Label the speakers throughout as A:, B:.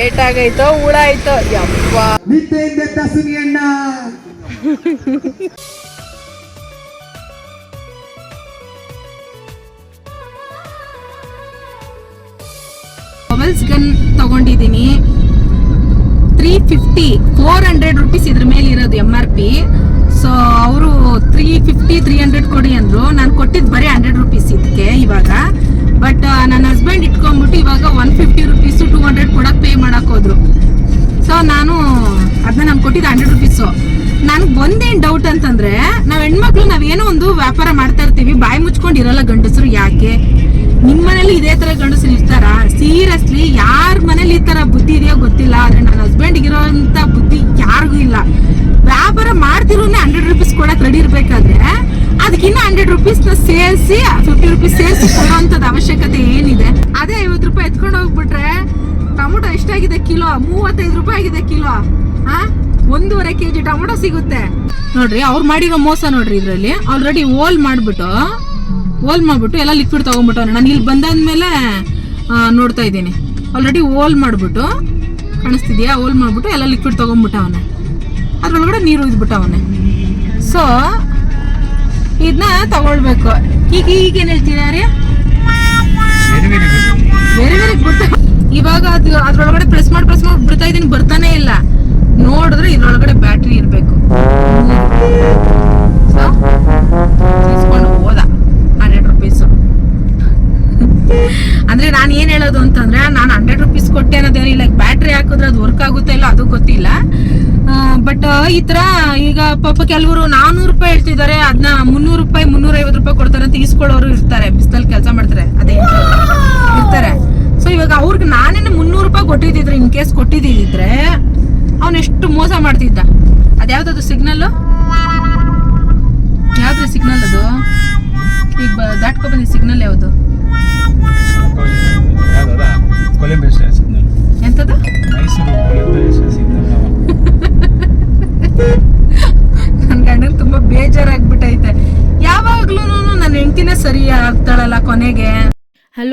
A: Eight ಆಗೈತೋ ಹುಳ ಆಯ್ತೋ ಯಪ್ಪ.
B: ನಿದ್ದೆಯಿಂದ ತಸುನಿ ಅಣ್ಣ.
A: ಮೊಬೈಲ್ಸ್ ಗನ್ ತಗೊಂಡಿದ್ದೀನಿ. ಫಿಫ್ಟಿ ಫೋರ್ ಹಂಡ್ರೆಡ್ ರುಪೀಸ್ ಇದ್ರ ಮೇಲೆ ಇರೋದು ಎಂ ಆರ್ ಪಿ ಸೊ ಅವರು ತ್ರೀ ಫಿಫ್ಟಿ ತ್ರೀ ಹಂಡ್ರೆಡ್ ಕೊಡಿ ಅಂದ್ರು. ನಾನು ಕೊಟ್ಟಿದ್ದು ಬರೀ ಹಂಡ್ರೆಡ್ ರುಪೀಸ್ ಇದಕ್ಕೆ ಇವಾಗ. ಬಟ್ ನನ್ನ ಹಸ್ಬೆಂಡ್ ಇಟ್ಕೊಂಡ್ಬಿಟ್ಟು ಇವಾಗ one fifty rupees two hundred ಕೊಡಕ್ಕೆ ಪೇ ಮಾಡೋಕ್ಕೋದ್ರು ಸೊ ನಾನು ಅದನ್ನ ನಾನು ಕೊಟ್ಟಿದ್ದು ಹಂಡ್ರೆಡ್ ರುಪೀಸು ನನಗೆ ಒಂದೇನು ಡೌಟ್ ಅಂತಂದ್ರೆ ನಾವು ಹೆಣ್ಮಕ್ಳು ನಾವೇನೋ ಒಂದು ವ್ಯಾಪಾರ ಮಾಡ್ತಾ ಇರ್ತೀವಿ, ಬಾಯಿ ಮುಚ್ಕೊಂಡು ಇರಲ್ಲ ಗಂಡಸರು ಯಾಕೆ? ನಿಮ್ಮ ಮನೇಲಿ ಇದೇ ತರ ಗಂಡಸರು ಇರ್ತಾರ? ಸೀರಿಯಸ್ಲಿ ಯಾರ ಮನೇಲಿ ಈ ತರ ಬುದ್ಧಿ ಇದೆಯೋ ಗೊತ್ತಿಲ್ಲ, ಆದ್ರೆ ನನ್ನ ಹಸ್ಬೆಂಡ್ ಇರೋಂತ ಬುದ್ಧಿ ಯಾರಿಗೂ ಇಲ್ಲ. ವ್ಯಾಪಾರ ಮಾಡ್ತಿರೋನೆ ಹಂಡ್ರೆಡ್ ರುಪೀಸ್ ಕೊಡಕ್ ರೆಡಿ ಇರ್ಬೇಕಾದ್ರೆ, ಅದಕ್ಕಿನ್ನ ಹಂಡ್ರೆಡ್ ರುಪೀಸ್ನ ಸೇರಿಸಿ ಫಿಫ್ಟಿ ರುಪೀಸ್ ಸೇರಿಸಿ ಕೊಡುವಂತದ ಅವಶ್ಯಕತೆ ಏನಿದೆ? ಅದೇ ಐವತ್ತು ರೂಪಾಯಿ ಎತ್ಕೊಂಡು ಹೋಗ್ಬಿಟ್ರೆ, ಟೊಮೊಟೊ ಎಷ್ಟಾಗಿದೆ ಕಿಲೋ? ಮೂವತ್ತೈದು ರೂಪಾಯಿ ಆಗಿದೆ ಕಿಲೋ? ಹಾ ಒಂದೂವರೆ ಕೆ ಜಿ ಟೊಮೊಟೊ ಸಿಗುತ್ತೆ. ನೋಡ್ರಿ ಅವ್ರು ಮಾಡಿರೋ ಮೋಸ ನೋಡ್ರಿ ಇದರಲ್ಲಿ. ಆಲ್ರೆಡಿ ಓಲ್ ಮಾಡ್ಬಿಟ್ಟು ಓಲ್ ಮಾಡ್ಬಿಟ್ಟು ಎಲ್ಲ ಲಿಕ್ವಿಡ್ ತಗೊಂಡ್ಬಿಟ್ಟು ನಾನು ಇಲ್ಲಿ ಬಂದಾದ್ಮೇಲೆ ನೋಡ್ತಾ ಇದ್ದೀನಿ. ಆಲ್ರೆಡಿ ಓಲ್ ಮಾಡ್ಬಿಟ್ಟು ಕಾಣಿಸ್ತಿದ್ಯಾ? ಓಲ್ ಮಾಡ್ಬಿಟ್ಟು ಎಲ್ಲ ಲಿಕ್ವಿಡ್ ತಗೊಂಡ್ಬಿಟ್ಟವನೆ ಅದ್ರೊಳಗಡೆ ನೀರು ಇದ್ಬಿಟ್ಟವನೆ ಸೊ ಇದನ್ನ ತಗೊಳ್ಬೇಕು. ಈಗ ಈಗ ಏನ್ ಹೇಳ್ತಿದ್ದಾರೆ ಬೇರೆ ಬೇರೆ ಬಿಡ್ತಾ ಇವಾಗ ಅದು ಅದ್ರೊಳಗಡೆ ಪ್ರೆಸ್ ಮಾಡಿ ಪ್ರೆಸ್ ಮಾಡಿ ಬಿಡ್ತಾ ಇದೀನಿ ಬರ್ತಾನೆ ಇಲ್ಲ. ಪಾಪ ಕೆಲವರು ನಾನೂರು ರೂಪಾಯಿ ಹೇಳ್ತಿದ್ದಾರೆ ಅದನ್ನ ಮುನ್ನೂರು ರೂಪಾಯಿ ಮುನ್ನೂರ ಐವತ್ತು ರೂಪಾಯಿ ಕೊಡ್ತಾರೆ ಅಂತ ಇಸ್ಕೊಳ್ಳೋರು ಇರ್ತಾರೆ. ಬಿಸ್ತಲ್ ಕೆಲಸ ಮಾಡ್ತಾರೆ, ಅದೇ ಇರ್ತಾರೆ. ಸೊ ಇವಾಗ ಅವ್ರಿಗೆ ನಾನೇನು ಮುನ್ನೂರು ರೂಪಾಯಿ ಕೊಟ್ಟಿದ್ದಿದ್ರೆ ಇನ್ ಕೇಸ್ ಕೊಟ್ಟಿದ್ದಿದ್ರೆ, ಅವನು ಎಷ್ಟು ಮೋಸ ಮಾಡ್ತಿದ್ದ? ಅದ್ಯಾವ್ದದು ಸಿಗ್ನಲ್ ಯಾವ್ದು ಸಿಗ್ನಲ್ ಅದು? ಈಗ ದಾಟ್ಕೊ ಬಂದಿದ್ದ ಸಿಗ್ನಲ್ ಯಾವುದು?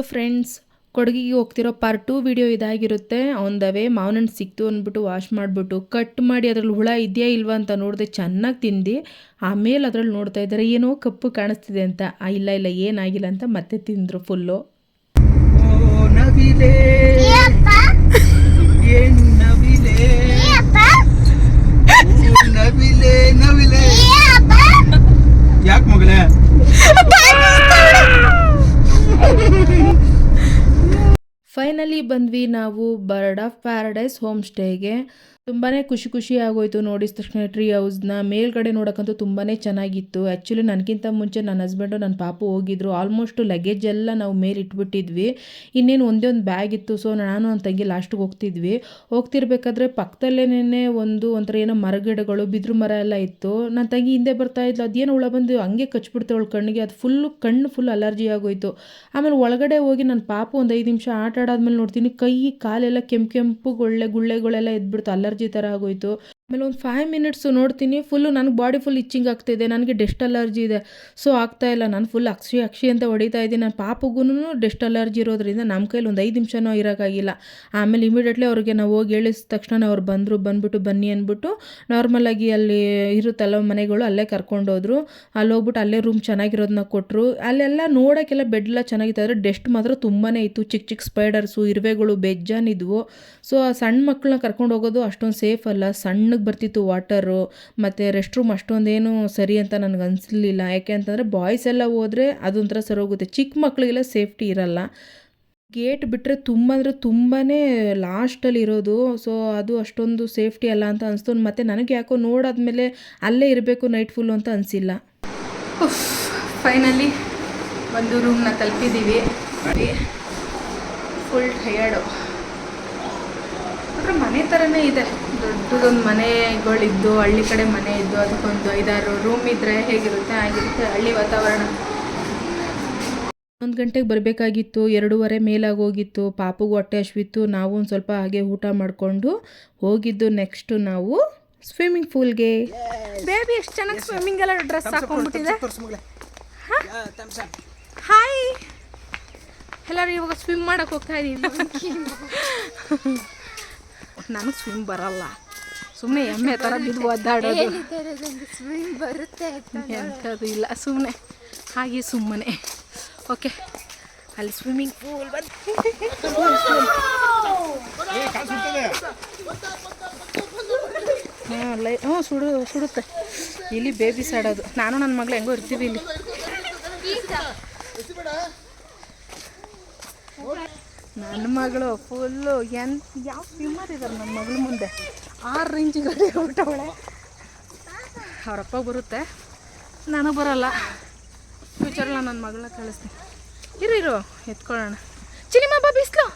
A: ಹಲೋ ಫ್ರೆಂಡ್ಸ್ ಕೊಡಗಿಗೆ ಹೋಗ್ತಿರೋ ಪಾರ್ಟ್ ಟು ವಿಡಿಯೋ ಇದಾಗಿರುತ್ತೆ. ಆನ್ ದ ವೇ ಮಾವನಣ್ಣು ಸಿಕ್ತು ಅಂದ್ಬಿಟ್ಟು ವಾಶ್ ಮಾಡಿಬಿಟ್ಟು ಕಟ್ ಮಾಡಿ ಅದರಲ್ಲಿ ಹುಳ ಇದೆಯಾ ಇಲ್ವಾ ಅಂತ ನೋಡಿದೆ ಚೆನ್ನಾಗಿ ತಿಂದು. ಆಮೇಲೆ ಅದರಲ್ಲಿ ನೋಡ್ತಾ ಇದ್ದಾರೆ ಏನೋ ಕಪ್ಪು ಕಾಣಿಸ್ತಿದೆ ಅಂತ. ಆ, ಇಲ್ಲ ಇಲ್ಲ ಏನಾಗಿಲ್ಲ ಅಂತ ಮತ್ತೆ ತಿಂದರು ಫುಲ್ಲು ಬಂದ್ವಿ ನಾವು ಬರ್ಡ್ ಆಫ್ ಪ್ಯಾರಡೈಸ್ ಹೋಮ್ ಸ್ಟೇಗೆ ತುಂಬಾ ಖುಷಿ ಖುಷಿ ಆಗೋಯ್ತು ನೋಡಿದ ತಕ್ಷಣ ಟ್ರೀ ಹೌಸ್ನ ಮೇಲ್ಗಡೆ ನೋಡೋಕ್ಕಂತೂ ತುಂಬಾ ಚೆನ್ನಾಗಿತ್ತು. ಆ್ಯಕ್ಚುಲಿ ನನಗಿಂತ ಮುಂಚೆ ನನ್ನ ಹಸ್ಬೆಂಡು, ನನ್ನ ಪಾಪು ಹೋಗಿದ್ರು. ಆಲ್ಮೋಸ್ಟು ಲಗೇಜ್ ಎಲ್ಲ ನಾವು ಮೇಲೆ ಇಟ್ಬಿಟ್ಟಿದ್ವಿ ಇನ್ನೇನು ಒಂದೇ ಒಂದು ಬ್ಯಾಗ್ ಇತ್ತು. ಸೊ, ನಾನು ನನ್ನ ತಂಗಿ ಲಾಸ್ಟಿಗೆ ಹೋಗ್ತಿದ್ವಿ. ಹೋಗ್ತಿರ್ಬೇಕಾದ್ರೆ ಪಕ್ಕದಲ್ಲೇನೇ ಒಂದು ಒಂಥರ ಏನೋ ಮರಗಿಡಗಳು ಬಿದ್ರು ಮರ ಎಲ್ಲ ಇತ್ತು. ನನ್ನ ತಂಗಿ ಹಿಂದೆ ಬರ್ತಾ ಇದ್ಲು. ಅದೇನು ಹುಳ ಬಂದು ಹಂಗೆ ಕಚ್ಬಿಡ್ತು ಅವಳ ಕಣ್ಣಿಗೆ. ಅದು ಫುಲ್ಲು ಕಣ್ಣು ಫುಲ್ ಅಲರ್ಜಿ ಆಗೋಯ್ತು. ಆಮೇಲೆ ಒಳಗಡೆ ಹೋಗಿ ನನ್ನ ಪಾಪು ಒಂದು ಐದು ನಿಮಿಷ ಆಟ ಆಡಾದ್ಮೇಲೆ ನೋಡ್ತೀನಿ. ಕೈ, ಕಾಲೆಲ್ಲ ಕೆಂಪು ಕೆಂಪು ಗುಳ್ಳೆ, ಗುಳ್ಳೆಗಳೆಲ್ಲ ಎದ್ಬಿಡ್ತು. ಅಲರ್ಜಿ ಆಗೋಯ್ತು. ಆಮೇಲೆ ಒಂದು ಫೈವ್ ಮಿನಿಟ್ಸು ನೋಡ್ತೀನಿ ಫುಲ್ಲು ನನಗೆ ಬಾಡಿ ಫುಲ್ ಇಚ್ಚಿಂಗ್ ಆಗ್ತಿದೆ, ನನಗೆ ಡೆಸ್ಟ್ ಅಲರ್ಜಿ ಇದೆ. ಸೊ ಆಗ್ತಾ ಇಲ್ಲ, ನಾನು ಫುಲ್ ಅಕ್ಷಿ ಅಕ್ಷಿ ಅಂತ ಹೊಡಿತಾ ಇದ್ದೀನಿ. ನನ್ನ ಪಾಪಗೂ ಡೆಸ್ಟ್ ಅಲರ್ಜಿ ಇರೋದ್ರಿಂದ ನಮ್ಮ ಕೈಲಿ ಒಂದು ಐದು ನಿಮಿಷನೂ ಇರೋಕ್ಕಾಗಿಲ್ಲ ಆಮೇಲೆ ಇಮಿಡಿಯೇಟ್ಲಿ ಅವ್ರಿಗೆ ನಾವು ಹೋಗಿ ಹೇಳಿದ ತಕ್ಷಣ ಅವ್ರು ಬಂದರು, ಬಂದ್ಬಿಟ್ಟು ಬನ್ನಿ ಅಂದ್ಬಿಟ್ಟು ನಾರ್ಮಲಾಗಿ ಅಲ್ಲಿ ಇರುತ್ತಲ್ಲ ಮನೆಗಳು, ಅಲ್ಲೇ ಕರ್ಕೊಂಡೋದ್ರು. ಅಲ್ಲಿ ಹೋಗ್ಬಿಟ್ಟು ಅಲ್ಲೇ ರೂಮ್ ಚೆನ್ನಾಗಿರೋದನ್ನ ಕೊಟ್ಟರು ಅಲ್ಲೆಲ್ಲ ನೋಡೋಕ್ಕೆಲ್ಲ ಬೆಡ್ ಎಲ್ಲ ಚೆನ್ನಾಗಿತ್ತು, ಆದರೆ ಡೆಸ್ಟ್ ಮಾತ್ರ ತುಂಬಾ ಇತ್ತು. ಚಿಕ್ಕ ಚಿಕ್ಕ ಸ್ಪೈಡರ್ಸು ಇರುವೆಗಳು ಬೆಜ್ಜಾನಿದ್ವು ಸೊ ಆ ಸಣ್ಣ ಮಕ್ಕಳನ್ನ ಕರ್ಕೊಂಡು ಹೋಗೋದು ಅಷ್ಟೊಂದು ಸೇಫ್ ಅಲ್ಲ. ಬರ್ತಿತ್ತು ವಾಟರು ಮತ್ತು ರೆಸ್ಟ್ ರೂಮ್ ಅಷ್ಟೊಂದೇನು ಸರಿ ಅಂತ ನನಗೆ ಅನಿಸ್ಲಿಲ್ಲ ಯಾಕೆ ಅಂತಂದರೆ ಬಾಯ್ಸ್ ಎಲ್ಲ ಹೋದರೆ ಅದೊಂಥರ ಹೋಗುತ್ತೆ. ಚಿಕ್ಕ ಮಕ್ಕಳಿಗೆಲ್ಲ ಸೇಫ್ಟಿ ಇರಲ್ಲ. ಗೇಟ್ ಬಿಟ್ಟರೆ ತುಂಬ ಅಂದರೆ ತುಂಬಾ ಲಾಸ್ಟಲ್ಲಿ ಇರೋದು. ಸೊ ಅದು ಅಷ್ಟೊಂದು ಸೇಫ್ಟಿ ಅಲ್ಲ ಅಂತ ಅನಿಸ್ತು. ಮತ್ತು ನನಗೆ ಯಾಕೋ ನೋಡಾದ್ಮೇಲೆ ಅಲ್ಲೇ ಇರಬೇಕು ನೈಟ್ ಫುಲ್ಲು ಅಂತ ಅನಿಸಿಲ್ಲ. ಫೈನಲಿ ಒಂದು ರೂಮ್ನ ತಲುಪಿದ್ದೀವಿ. ಫುಲ್ ಟಯರ್ಡು ಅಂದರೆ ಮನೆ ಥರನೇ ಇದೆ. ದೊಡ್ಡದೊಂದು ಮನೆಗಳಿದ್ದು ಹಳ್ಳಿ ಕಡೆ ಮನೆ ಇದ್ದು ಅದಕ್ಕೊಂದು ಐದಾರು ರೂಮ್ ಇದ್ದರೆ ಹೇಗಿರುತ್ತೆ? ಆಗಿರುತ್ತೆ ಹಳ್ಳಿ ವಾತಾವರಣ. ಒಂದು ಗಂಟೆಗೆ ಬರಬೇಕಾಗಿತ್ತು ಎರಡೂವರೆ ಮೇಲಾಗೋಗಿತ್ತು ಪಾಪುಗೂ ಹೊಟ್ಟೆ ಹಶ್ವಿತ್ತು ನಾವು ಒಂದು ಸ್ವಲ್ಪ ಹಾಗೆ ಊಟ ಮಾಡಿಕೊಂಡು ಹೋಗಿದ್ದು ನೆಕ್ಸ್ಟು ನಾವು ಸ್ವಿಮ್ಮಿಂಗ್ ಪೂಲ್ಗೆ ಬೇಬಿ ಎಷ್ಟು ಚೆನ್ನಾಗಿ ಸ್ವಿಮ್ಮಿಂಗ್ ಎಲ್ಲ ಡ್ರೆಸ್ ಹಾಕೊಂಡ್ಬಿಟ್ಟಿದೆ. ಹಾಯ್ ಎಲ್ಲರೂ ಇವಾಗ ಸ್ವಿಮ್ ಮಾಡಕ್ಕೆ ಹೋಗ್ತಾ ಇದ್ದೀವಿ ನನಗೆ ಸ್ವಿಮ್ ಬರಲ್ಲ. ಸುಮ್ಮನೆ ಎಮ್ಮೆ ಥರ ಬಿದ್ದು ಒದ್ದಾಡೋದು.
C: ಸ್ವಿಮ್ ಬರುತ್ತೆ
A: ಎಂಥದ್ದು ಇಲ್ಲ ಸುಮ್ಮನೆ ಹಾಗೆ ಸುಮ್ಮನೆ. ಓಕೆ ಅಲ್ಲಿ ಸ್ವಿಮ್ಮಿಂಗ್ ಪೂಲ್ ಬಂದು ಹಾಂ ಲೈ ಹ್ಞೂ ಸುಡು ಸುಡುತ್ತೆ. ಇಲ್ಲಿ ಬೇಬಿ ಆಡೋದು. ನಾನು ನನ್ನ ಮಗಳು ಹೆಂಗೋ ಇರ್ತೀವಿ ಇಲ್ಲಿ. ನನ್ನ ಮಗಳು ಫುಲ್ಲು ಎನ್ ಯಾವ ಸ್ವಿಮ್ಮರ್ ಇದ್ದಾರೆ ನನ್ನ ಮಗಳ ಮುಂದೆ. ಆರು ರೇಂಜ್ ಗಾಡಿ ಹೊರಟವಳೆ ಅವರಪ್ಪ ಬರುತ್ತೆ. ನನಗೆ ಬರಲ್ಲ. ಫ್ಯೂಚರ್ಲ ನಾನು ನನ್ನ ಮಗಳನ್ನ ಕಳಿಸ್ತೀನಿ. ಇರು ಇರು. ಎತ್ಕೊಳ್ಳೋಣ. ಚಿನಿಮಾ ಬಾ ಬಿಸ್ಲು.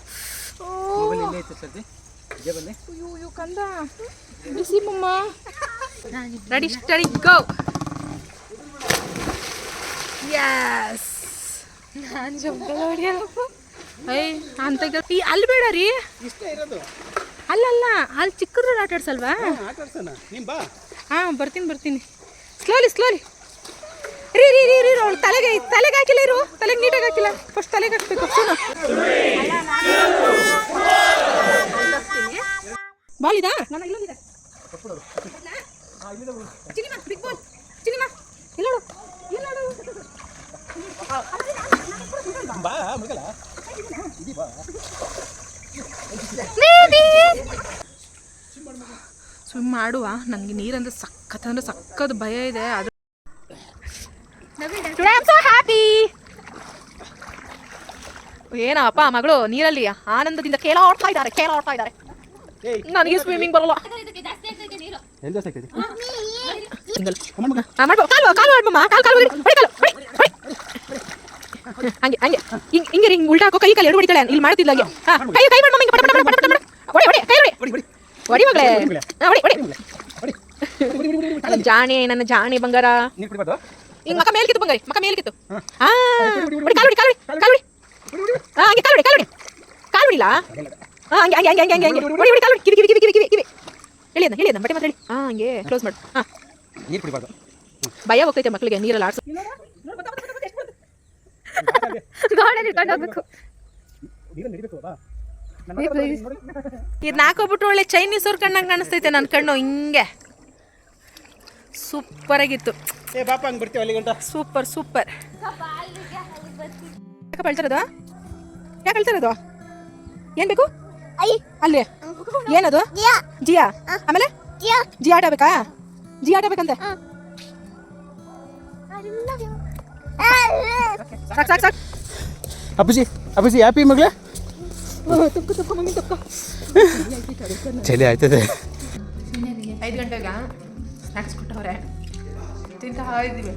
A: ಅಯ್ಯೋ ಅಯ್ಯೋ ಕಂದ. ಬಿಸಿ ಮಮ್ಮ. ರೆಡಿ ಸ್ಟಡಿ ಗೋ ಯಸ್
C: ನಾನು ಜಂಪಲ್ ಹೊಡಿಯಲ್ಲಪ್ಪ
A: ಐ ಅಂತ ಈ ಅಲ್ಲಿ ಬೇಡ ರೀ.
B: ಇಷ್ಟೇ ಇರೋದು.
A: ಅಲ್ಲಲ್ಲ ಅಲ್ಲಿ ಚಿಕ್ಕದ್ರಲ್ಲಿ ಆಟ ಆಡ್ಸಲ್ವಾ?
B: ಬಾ.
A: ಹಾಂ ಬರ್ತೀನಿ ಬರ್ತೀನಿ. ಸ್ಲೋಲಿ ಸ್ಲೋಲಿ ರೀ ರೀ ರೀ ರೀ ಅವಳು ತಲೆಗೆ ತಲೆಗೆ ಹಾಕಿಲ್ಲ ಇರು. ತಲೆಗೆ ನೀಟಾಗಿ ಹಾಕಿಲ್ಲ. ಫಸ್ಟ್ ತಲೆಗೆ ಹಾಕ್ಬೇಕು ಸುನು ಬಾಲಿದಾ ಇದಾ? ಇಲ್ಲೊಂದಿದೆ ಚಿನಿಮಾ ಬಿಗ್ ಬಾಲ್ ಚಿನಿಮಾ ಇಲ್ಲೋಡು ಇಲ್ಲೋಡು
B: ಬಾ ಮಗಲ
A: ಸ್ವಿಮ್ ಮಾಡುವ. ನನಗೆ ನೀರಂದ್ರೆ ಸಖತ್ ಅಂದ್ರೆ ಸಖತ್ ಭಯ ಇದೆ. ಅದು ಏನಪ್ಪ ಮಗಳು ನೀರಲ್ಲಿ ಆನಂದದಿಂದ ಕೇಳಾಡ್ತಾ ಇದ್ದಾರೆ ಕೇಳಾಡ್ತಾ ಇದ್ದಾರೆ. ನನಗೆ ಸ್ವಿಮ್ಮಿಂಗ್ ಬರಲ್ಲ. ಕಾಲು ಕಾಲು ಕಾಲು ಕಾಲು ಕಾಲು ಹಂಗೆ ಹಂಗೆ. ಹಿಂಗೆ ಹಿಂಗೆ ಹಿಂಗೆ ಉಲ್ಟಾ ಹಾಕೋ ಕೈ ಕಾಲು ಎರಡು ಹೊಡಿತಾಳೆ. ಇಲ್ಲಿ ಮಾಡ್ತಿದ್ಲ ಹಾಗೆ. ಹಾಂ ಕೈ ಕೈ ಮಾಡಿ ಮಮ್ಮಿ ಪಟ ಪಟ ಪಟ ಪಟ ಪಟ ಹೊಡಿ ಹೊಡಿ ಕೈ ಹೊಡಿ.
B: ಹೊಡಿ ಹೊಡಿ
A: ಹೊಡಿ ಮಗಳೇ. ಹಾಂ ಹೊಡಿ ಹೊಡಿ.
B: ಹೊಡಿ
A: ನನ್ನ ಜಾಣಿ ನನ್ನ ಜಾಣಿ ಬಂಗಾರ. ಹಿಂಗೆ ಮಕ ಮೇಲ್ಕಿತ್ತು ಬಂಗಾರಿ ಮಕ ಮೇಲ್ಕಿತ್ತು ಹಾಂ. ಹೊಡಿ ಕಾಲು ಹೊಡಿ ಕಾಲು ಹೊಡಿ ಕಾಲು ಹೊಡಿ. ಹಾಂ ಹಂಗೆ ಕಾಲು ಹೊಡಿ ಕಾಲು ಹೊಡಿ. ಕಾಲು ಹೊಡಿಲ್ಲ ಹಾಂ ಹಂಗೆ ಹಂಗೆ ಹಂಗೆ ಹಂಗೆ ಹಂಗೆ. ಹೊಡಿ ಹೊಡಿ ಕಾಲು ಹೊಡಿ. ಕಿವಿ ಕಿವಿ ಕಿವಿ ಕಿವಿ ಕಿವಿ. ಕಿವಿ ಹೇಳಿ ಅದನ್ನ. ಹೇಳಿ ಬಟ್ಟೆ ಮಾತ್ರ ಹೇಳಿ ಹಾಂ ಹಂಗೆ. ಕ್ಲೋಸ್ ಮಾಡು. ಹಾ.
B: ನೀರು ಕುಡಿಬಾರ್ದು
A: ಭಯ ಹೋಗ್ತೈತೆ ಮಕ್ಕಳಿಗೆ ನೀರಲ್ಲಿ ಆಡ್ಸೋ
C: ಗಾರ್ಡನ್ ಇಟ್ಕೊಂಡು ಹೋಗ್ಬೇಕು
A: ಒಳ್ಳೆ ಚೈನೀಸ್ ಅವ್ರ ಕಣ್ಣಾಗ ಕಾಣಿಸ್ತೈತೆ ನನ್ನ ಕಣ್ಣು ಹಿಂಗೆ. ಸೂಪರ್ ಆಗಿತ್ತು. ಸೂಪರ್ ಸೂಪರ್ ಯಾಕೆ ಹೇಳ್ತಾರದು ಯಾಕೆ ಹೇಳ್ತಾರದು ಏನ್ ಬೇಕು? ಅಲ್ಲಿ. ಏನದು? ಜಿಯಾ. ಆಮೇಲೆ? ಜಿಯಾ. ಆಟ ಬೇಕಾ? ಜಿಯಾ ಆಟ ಬೇಕಂತೆ. ಸಾಕು ಸಾಕು ಸಾಕು.
B: ಅಪ್ಪುಜಿ, ಅಪ್ಪಜಿ ಹ್ಯಾಪಿ ಮಗಳೇ? ಚಳಿ ಆಯ್ತದೆ.
A: ಐದು ಗಂಟೆಗ ಸ್ನ್ಯಾಕ್ಸ್ ಕೊಟ್ಟವ್ರೆ. ತಿಂತಾ ಇದ್ದೀವಿ.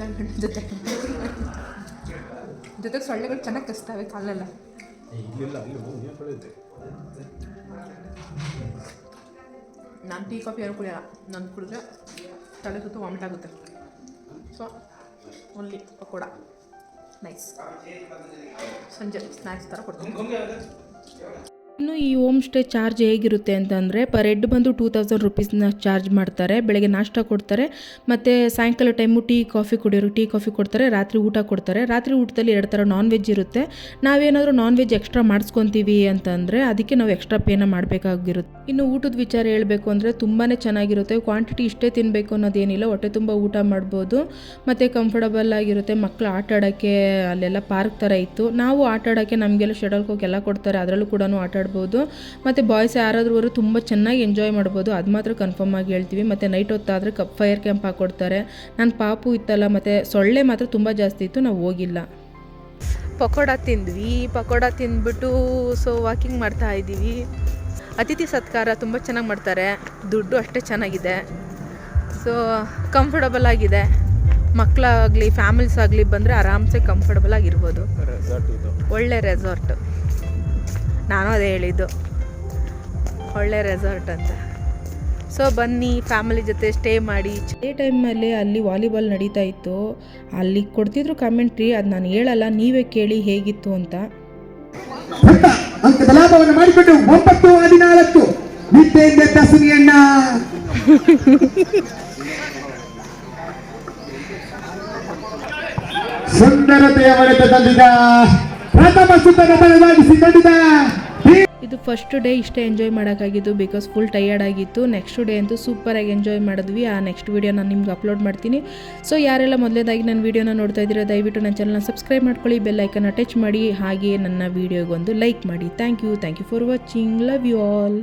A: ನನ್ನ ಜೊತೆ. ಜೊತೆಗೆ ಸೊಳ್ಳೆಗಳು ಚೆನ್ನಾಗಿ ಕಸ್ತವೆ ಕಾಲೆಲ್ಲ. ನಾನು ಟೀ, ಕಾಫಿ ಯಾರು ಕುಡಿಯಲ್ಲ. ನಾನು ಕುಡಿದ್ರೆ ತಲೆ ಸುತ್ತು ವಾಮಿಟ್ ಆಗುತ್ತೆ. So only pakoda. ನೈಸ್ ಸಂಜೆ ಸ್ನ್ಯಾಕ್ಸ್ ಥರ ಕೊಡ್ತೀನಿ. ಇನ್ನು ಈ ಹೋಮ್ ಸ್ಟೇ ಚಾರ್ಜ್ ಹೇಗಿರುತ್ತೆ ಅಂತಂದರೆ, ಪರ್ ಹೆಡ್ ಬಂದು ಟೂ ತೌಸಂಡ್ ರುಪೀಸ್ನ ಚಾರ್ಜ್ ಮಾಡ್ತಾರೆ. ಬೆಳಗ್ಗೆ ನಾಷ್ಟ ಕೊಡ್ತಾರೆ. ಮತ್ತು ಸಾಯಂಕಾಲ ಟೈಮು ಟೀ, ಕಾಫಿ ಕುಡಿಯೋರು, ಟೀ, ಕಾಫಿ ಕೊಡ್ತಾರೆ. ರಾತ್ರಿ ಊಟ ಕೊಡ್ತಾರೆ. ರಾತ್ರಿ ಊಟದಲ್ಲಿ ಎರಡು ಥರ ನಾನ್ ವೆಜ್ ಇರುತ್ತೆ. ನಾವೇನಾದರೂ ನಾನ್ ವೆಜ್ ಎಕ್ಸ್ಟ್ರಾ ಮಾಡಿಸ್ಕೊತೀವಿ ಅಂತಂದರೆ, ಅದಕ್ಕೆ ನಾವು ಎಕ್ಸ್ಟ್ರಾ ಪೇನ ಮಾಡಬೇಕಾಗಿರುತ್ತೆ. ಇನ್ನು ಊಟದ ವಿಚಾರ ಹೇಳಬೇಕು ಅಂದರೆ ತುಂಬಾ ಚೆನ್ನಾಗಿರುತ್ತೆ. ಕ್ವಾಂಟಿಟಿ ಇಷ್ಟೇ ತಿನ್ನಬೇಕು ಅನ್ನೋದೇನಿಲ್ಲ. ಹೊಟ್ಟೆ ತುಂಬ ಊಟ ಮಾಡ್ಬೋದು. ಮತ್ತು ಕಂಫರ್ಟಬಲ್ ಆಗಿರುತ್ತೆ. ಮಕ್ಕಳು ಆಟ ಆಡೋಕ್ಕೆ ಅಲ್ಲೆಲ್ಲ ಪಾರ್ಕ್ ಥರ ಇತ್ತು. ನಾವು ಆಟ ಆಡೋಕ್ಕೆ ನಮಗೆಲ್ಲ ಶಟಲ್ ಕೋಕ್ ಎಲ್ಲ ಕೊಡ್ತಾರೆ. ಅದರಲ್ಲೂ ಕೂಡ ಆಟ ಆಡ್ಬೋದು ಮತ್ತು ಬಾಯ್ಸ್ ಯಾರಾದರೂ ಅವರು ತುಂಬ ಚೆನ್ನಾಗಿ ಎಂಜಾಯ್ ಮಾಡ್ಬೋದು. ಅದು ಮಾತ್ರ ಕನ್ಫರ್ಮ್ ಆಗಿ ಹೇಳ್ತೀವಿ. ಮತ್ತು ನೈಟ್ ಹೊತ್ತಾದರೆ ಕಪ್ ಫೈರ್ ಕ್ಯಾಂಪ್ ಹಾಕ್ಕೊಡ್ತಾರೆ ನನ್ನ ಪಾಪು ಇತ್ತಲ್ಲ ಮತ್ತು ಸೊಳ್ಳೆ ಮಾತ್ರ ತುಂಬ ಜಾಸ್ತಿ ಇತ್ತು ನಾವು ಹೋಗಿಲ್ಲ. ಪಕೋಡ ತಿಂದ್ವಿ. ಪಕೋಡ ತಿಂದ್ಬಿಟ್ಟು ಸೊ ವಾಕಿಂಗ್ ಮಾಡ್ತಾ ಇದ್ದೀವಿ. ಅತಿಥಿ ಸತ್ಕಾರ ತುಂಬ ಚೆನ್ನಾಗಿ ಮಾಡ್ತಾರೆ. ದುಡ್ಡು ಅಷ್ಟೇ ಚೆನ್ನಾಗಿದೆ. ಸೊ ಕಂಫರ್ಟಬಲ್ ಆಗಿದೆ. ಮಕ್ಕಳಾಗಲಿ ಫ್ಯಾಮಿಲೀಸ್ ಆಗಲಿ ಬಂದರೆ ಆರಾಮ್ಸೆ ಕಂಫರ್ಟಬಲ್ ಆಗಿರ್ಬೋದು.
B: ರೆಸಾರ್ಟ್ ಇದು.
A: ಒಳ್ಳೆ ರೆಸಾರ್ಟ್ ನಾನು ಅದೇ ಹೇಳಿದ್ದು. ಒಳ್ಳೆ ರೆಸಾರ್ಟ್ ಅಂತ. ಸೊ ಬನ್ನಿ ಫ್ಯಾಮಿಲಿ ಜೊತೆ ಸ್ಟೇ ಮಾಡಿ. ಅದೇ ಟೈಮಲ್ಲಿ ಅಲ್ಲಿ ವಾಲಿಬಾಲ್ ನಡೀತಾ ಇತ್ತು. ಅಲ್ಲಿ ಕೊಡ್ತಿದ್ರು ಕಮೆಂಟ್ರಿ ಅದು ನಾನು ಹೇಳಲ್ಲ ನೀವೇ ಕೇಳಿ ಹೇಗಿತ್ತು ಅಂತ.
D: ಅಂಕದ ಲಾಭವನ್ನು ಮಾಡಿಕೊಂಡು ಒಂಬತ್ತು ಹದಿನಾಲ್ಕು. ಸುಂದರತೆಯ ಹೊಡೆತ ತಂದಿದ ಪ್ರಥಮ ಸುತ್ತನ್ನು ಬಲವಾಗಿಸಿ
A: ತಂದಿದ್ದ ಫಸ್ಟ್ ಡೇ ಇಷ್ಟೇ ಎಂಜಾಯ್ ಮಾಡೋಕ್ಕಾಗಿದ್ದು ಬಿಕಾಸ್ ಫುಲ್ ಟಯರ್ಡ್ ಆಗಿತ್ತು. ನೆಕ್ಸ್ಟ್ ಡೇ ಅಂತೂ ಸೂಪರಾಗಿ ಎಂಜಾಯ್ ಮಾಡಿದ್ವಿ. ಆ ನೆಕ್ಸ್ಟ್ ವೀಡಿಯೋ ನಾನು ನಿಮ್ಗೆ ಅಪ್ಲೋಡ್ ಮಾಡ್ತೀನಿ. ಸೊ ಯಾರೆಲ್ಲ ಮೊದಲೇದಾಗಿ ನನ್ನ ವೀಡಿಯೋನ ನೋಡ್ತಾ ಇದ್ದೀರಾ, ದಯವಿಟ್ಟು ನನ್ನ ಚಾನಲ್ನ ಸಬ್ಸ್ಕ್ರೈಬ್ ಮಾಡ್ಕೊಳ್ಳಿ ಬೆಲ್ ಐಕನ್ನ ಟಚ್ ಮಾಡಿ ಹಾಗೆಯೇ ನನ್ನ ವೀಡಿಯೋಗೊಂದು ಲೈಕ್ ಮಾಡಿ. Thank you thank you for watching love you all